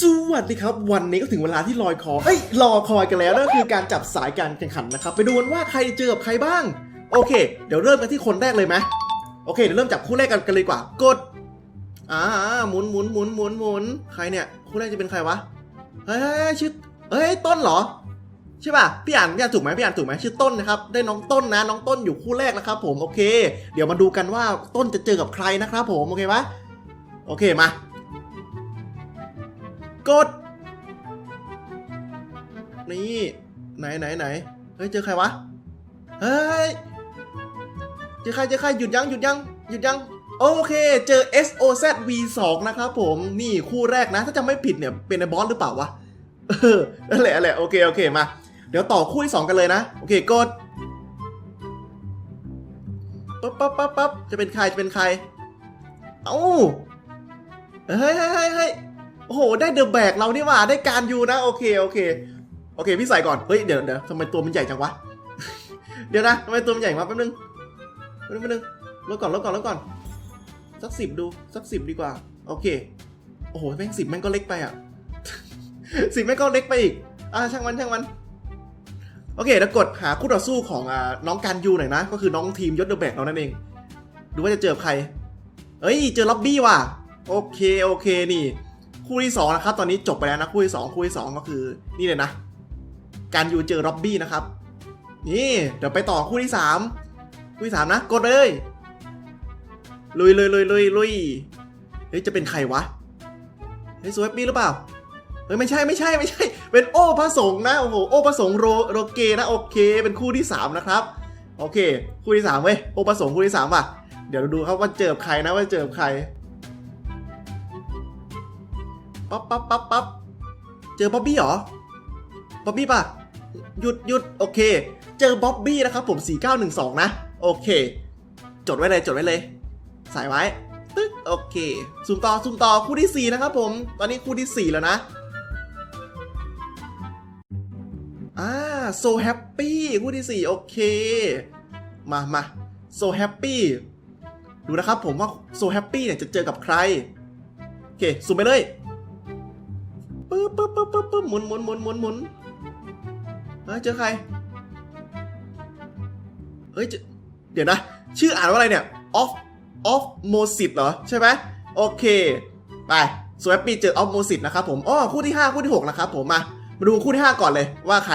สวัสดีครับ วันนี้ก็ถึงเวลาที่ลอยคอเอ้ยรอคอยกันแล้วนั่นก็คือการจับสายการแข่งขันนะครับ ไปดูกันว่าใครเจอกับใครบ้าง โอเค เดี๋ยวเริ่มกันที่คนแรกเลยไหมโอเค เดี๋ยวเริ่มจากคู่แรกกันกันเลยดีกว่ากดอ่าหมุนหมุนหมุนหมุนหมุนใครเนี่ย คู่แรกจะเป็นใครวะเฮ้ยเฮ้ยเฮ้ยชื่อเฮ้ยต้นเหรอใช่ป่ะพี่อ่านพี่อ่านถูกไหมพี่อ่านถูกไหมชื่อต้นนะครับได้น้องต้นนะน้องต้นอยู่คู่แรกนะครับผมโอเค เดี๋ยวมาดูกันว่าต้นจะเจอกับใครนะครับผมโอเคปะโอเคมา กด นี่ ไหนไหนไหนเฮ้ย เจอใครวะ เฮ้ย เจอใครเจอใครหยุดยังหยุดยังหยุดยังโอเค เจอ SOZ V2 นะครับผม นี่คู่แรกนะ ถ้าจำไม่ผิดเนี่ยเป็นไอ้บอสหรือเปล่าวะ เออนั่นแหละนั่นแหละโอเคโอเคมา เดี๋ยวต่อคู่ที่สองกันเลยนะ โอเคกดปั๊บปั๊บปั๊บปั๊บจะเป็นใครจะเป็นใคร เอ้า เฮ้ยเฮ้ยเฮ้ย โอ้โห ได้เดอะแบกเรานี่หว่า ได้การยูนะ โอเค โอเค โอเค พี่ใส่ก่อน เฮ้ย เดี๋ยวเดี๋ยวทำไมตัวมันใหญ่จังวะ เดี๋ยวนะทำไมตัวมันใหญ่มาแป๊บนึงแป๊บนึงแป๊บนึงลดก่อนลดก่อนลดก่อน สักสิบดู สักสิบดีกว่า โอเค โอ้โห แม่งสิบแม่งก็เล็กไปอะสิบแม่งก็เล็กไปอีก อ่าช่างมันช่างมันโอเคเดี๋ยวกดหาคู่ต่อสู้ของอ่าน้องการยูหน่อยนะ ก็คือน้องทีมยศเดอะแบกเรานั่นเอง ดูว่าจะเจอใคร เอ้ย เจอล็อบบี้ว่ะ โอเค โอเค นี่ คู่ที่สองนะครับตอนนี้จบไปแล้วนะคู่ที่สองคู่ที่สองก็คือนี่เลยนะ การยูเจอล็อบบี้นะครับ นี่เดี๋ยวไปต่อคู่ที่สามคู่ที่สามนะกดเลยลุยลุยลุยลุยลุยเฮ้ยจะเป็นใครวะเฮ้ยสวยปี้หรือเปล่าเฮ้ยไม่ใช่ไม่ใช่ไม่ใช่ เป็นโอ้พระสงฆ์นะโอ้โหโอ้พระสงฆ์โรโรเกนะโอเค เป็นคู่ที่สามนะครับโอเค คู่ที่สามเว้ยโอ้พระสงฆ์คู่ที่สามว่ะเดี๋ยวเราดูครับว่าเจอใครนะว่าเจอใคร ปั๊บปั๊บปั๊บปั๊บเจอบ๊อบบี้เหรอบ๊อบบี้ป่ะหยุดหยุดโอเค เจอบ๊อบบี้นะครับผม 4912 นะ โอเค จดไว้เลยจดไว้เลยใส่ไว้ตึ๊กโอเคซูมต่อซูมต่อคู่ที่ 4 นะครับผม ตอนนี้คู่ที่ 4 แล้วนะอ่า so happy คู่ที่ 4 โอเค มามา so happy ดูนะครับผมว่า so happy เนี่ยจะเจอกับใคร โอเคซูมไปเลย ปึ๊บปึ๊บปึ๊บปึ๊บปึ๊บหมุนหมุนหมุนหมุนหมุนเฮ้ยเจอใคร เฮ้ยเจอเดี๋ยวนะ ชื่ออ่านว่าอะไรเนี่ย off off mosit เหรอ ใช่ไหมโอเค ไปสว a ปีเจอ off mosit นะครับผมอ้อคู่ที่ 5 คู่ที่6นะครับผมมามาดูคู่ที่ 5 ก่อนเลยว่าใคร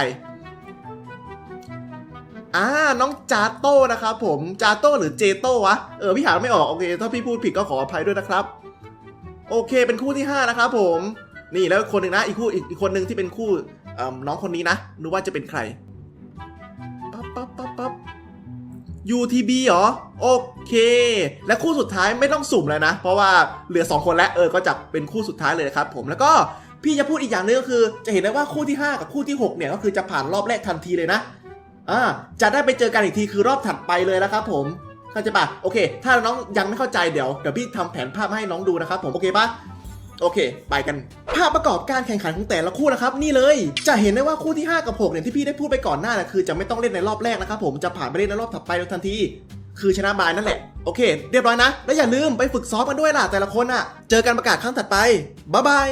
อ่าน้องจาโต้นะครับผมจาโต้หรือเจโต้วะเออพี่หาไม่ออกโอเค ถ้าพี่พูดผิดก็ขออภัยด้วยนะครับ โอเคเป็นคู่ที่ 5 นะครับผม นี่แล้วคนหนึ่งนะอีกคู่อีกคนหนึ่งที่เป็นคู่น้องคนนี้นะดูว่าจะเป็นใครปั๊บปั๊บปั๊บปั๊บ UTB เหรอ โอเค และคู่สุดท้ายไม่ต้องสุ่มแล้วนะ เพราะว่าเหลือ 2 คนแล้วเออก็จับเป็นคู่สุดท้ายเลยนะครับผมแล้วก็พี่จะพูดอีกอย่างนึงก็คือ จะเห็นได้ว่าคู่ที่ 5 กับคู่ที่ 6 เนี่ยก็คือจะผ่านรอบแรกทันทีเลยนะอ่าจะได้ไปเจอกันอีกทีคือรอบถัดไปเลยนะครับผมเข้าใจปะโอเค ถ้าน้องยังไม่เข้าใจเดี๋ยวเดี๋ยวพี่ทำแผนภาพให้น้องดูนะครับผมโอเคปะ โอเค ไปกัน ภาพประกอบการแข่งขันของแต่ละคู่นะครับ นี่เลย จะเห็นได้ว่าคู่ที่ 5 กับ6เนี่ยที่พี่ได้พูดไปก่อนหน้านะคือจะไม่ต้องเล่นในรอบแรกนะครับผมจะผ่านไปเล่นในรอบถัดไปโดยทันที คือชนะบายนั่นแหละโอเค เรียบร้อยนะ แล้วอย่าลืมไปฝึกซ้อมกันด้วยล่ะแต่ละคนอะ เจอกันประกาศครั้งถัดไปบ๊ายบาย